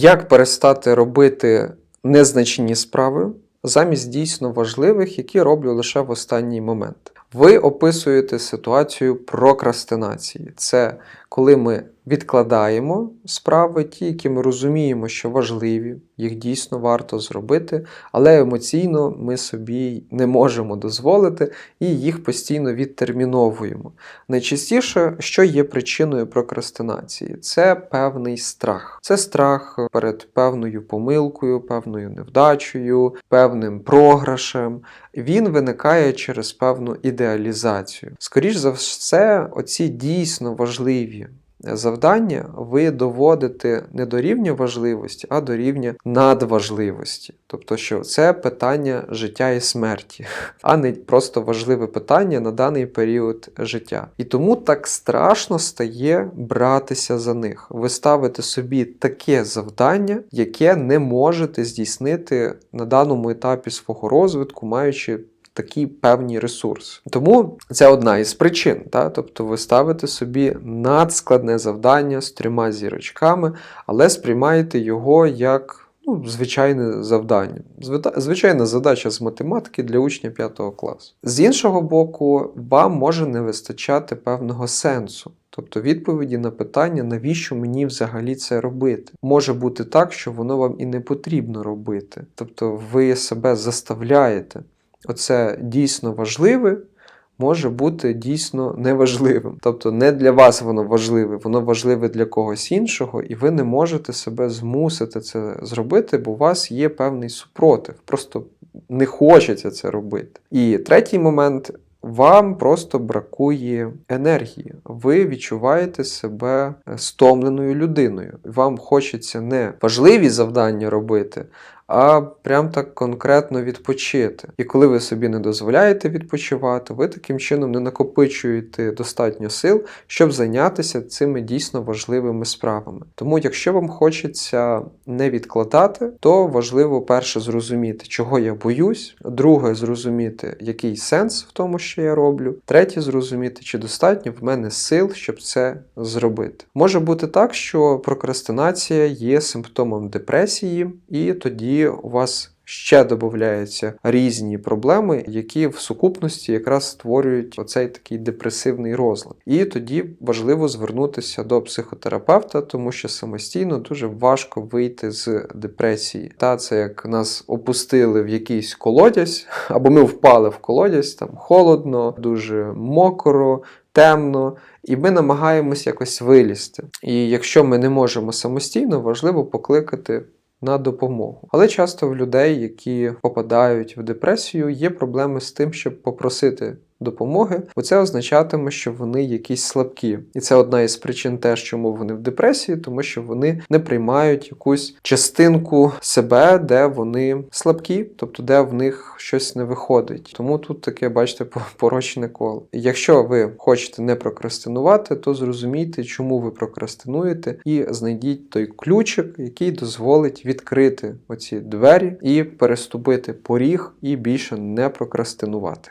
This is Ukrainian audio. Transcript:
Як перестати робити незначні справи замість дійсно важливих, які роблю лише в останній момент? Ви описуєте ситуацію прокрастинації. Це коли ми відкладаємо справи, ті, які ми розуміємо, що важливі, їх дійсно варто зробити, але емоційно ми собі не можемо дозволити і їх постійно відтерміновуємо. Найчастіше, що є причиною прокрастинації, це певний страх. Це страх перед певною помилкою, певною невдачею, певним програшем. Він виникає через певну ідеалізацію. Скоріш за все, оці дійсно важливі завдання ви доводите не до рівня важливості, а до рівня надважливості. Тобто, що це питання життя і смерті, а не просто важливе питання на даний період життя. І тому так страшно стає братися за них. Ви ставите собі таке завдання, яке не можете здійснити на даному етапі свого розвитку, маючи такі певні ресурси. Тому це одна із причин. Та? Тобто ви ставите собі надскладне завдання з трьома зірочками, але сприймаєте його як ну, звичайне завдання. Звичайна задача з математики для учня 5 класу. З іншого боку, вам може не вистачати певного сенсу. Тобто відповіді на питання, навіщо мені взагалі це робити. Може бути так, що воно вам і не потрібно робити. Тобто ви себе заставляєте оце дійсно важливе може бути дійсно неважливим. Тобто не для вас воно важливе, воно важливе для когось іншого, і ви не можете себе змусити це зробити, бо у вас є певний супротив. Просто не хочеться це робити. І третій момент. Вам просто бракує енергії. Ви відчуваєте себе стомленою людиною. Вам хочеться не важливі завдання робити, а прям так конкретно відпочити. І коли ви собі не дозволяєте відпочивати, ви таким чином не накопичуєте достатньо сил, щоб зайнятися цими дійсно важливими справами. Тому, якщо вам хочеться не відкладати, то важливо перше зрозуміти, чого я боюсь, друге зрозуміти, який сенс в тому, що я роблю, третє зрозуміти, чи достатньо в мене сил, щоб це зробити. Може бути так, що прокрастинація є симптомом депресії, і тоді у вас ще додаються різні проблеми, які в сукупності якраз створюють оцей такий депресивний розлад. І тоді важливо звернутися до психотерапевта, тому що самостійно дуже важко вийти з депресії. Та це як нас опустили в якийсь колодязь, або ми впали в колодязь, там холодно, дуже мокро. Темно, і ми намагаємось якось вилізти. І якщо ми не можемо самостійно, важливо покликати на допомогу. Але часто в людей, які попадають в депресію, є проблеми з тим, щоб попросити допомоги, бо це означатиме, що вони якісь слабкі. І це одна із причин теж, чому вони в депресії, тому що вони не приймають якусь частинку себе, де вони слабкі, тобто де в них щось не виходить. Тому тут таке, бачите, порочне коло. Якщо ви хочете не прокрастинувати, то зрозумійте, чому ви прокрастинуєте, і знайдіть той ключик, який дозволить відкрити оці двері і переступити поріг і більше не прокрастинувати.